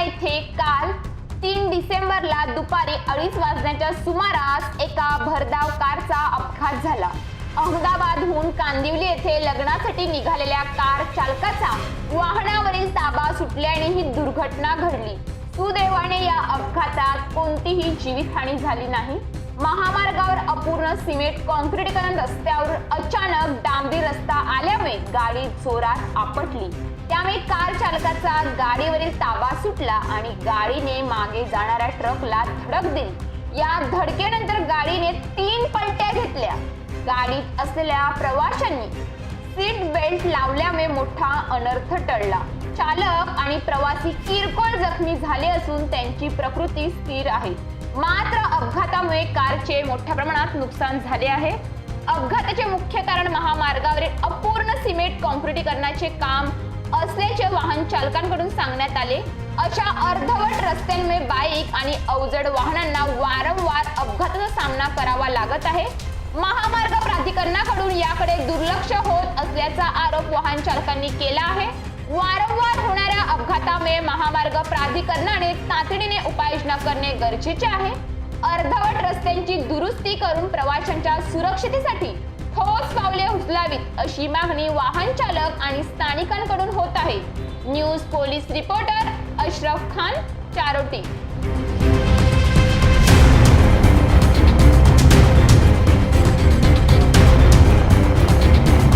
येथे काल तीन डिसेंबरला दुपारी अडीच वाजण्याच्या सुमारास एका भरधाव कारचा अपघात झाला. अहमदाबादहून कांदिवली येथे लग्नासाठी निघालेल्या कार चालकाचा वाहनावरील ताबा सुटल्याने ही दुर्घटना घडली. सुदैवाने या अपघातात कोणतीही जीवितहानी झाली नाही. महामार्गावर अपूर्ण सिमेंट कॉन्क्रीटीकरण रस्त्यावर अचानक डांबरी रस्ता आल्यामुळे गाडी जोरात आपटली. त्यामुळे कार चालकाचा गाडीवरील ताबा सुटला आणि गाडीने मागे जाणाऱ्या ट्रकला धडक दिली. या धडकेनंतर गाडीने तीन पलट्या घेतल्या. गाडीत असलेल्या प्रवाशांनी सीट बेल्ट लावल्यामुळे मोठा अनर्थ टळला. चालक आणि प्रवासी किरकोळ जखमी झाले असून त्यांची प्रकृती स्थिर आहे. मात्र अपघातामुळे कारचे मोठ्या प्रमाणात नुकसान झाले आहे. अपघाताचे मुख्य कारण महामार्गावरील अपूर्ण सिमेंट कॉन्क्रिटीकरणाचे काम असल्याचे वाहन चालकांकडून सांगण्यात आले. अशा अर्धवट रस्त्यांमुळे बाईक आणि अवजड वाहनांना वारंवार अपघाताचा सामना करावा लागत आहे. महामार्ग प्राधिकरणाकडून याकडे दुर्लक्ष होत असल्याचा आरोप वाहन चालकांनी केला आहे. वारंवार होणाऱ्या अपघातामुळे महामार्ग प्राधिकरणाने तातडीने उपाययोजना करणे गरजेचे आहे. अर्धवट रस्त्यांची दुरुस्ती करून प्रवाशांच्या सुरक्षितेसाठी ठोस पावले उचलावीत अशी मागणी वाहन चालक आणि स्थानिकांकडून होत आहे. News police reporter Ashraf Khan Charoti.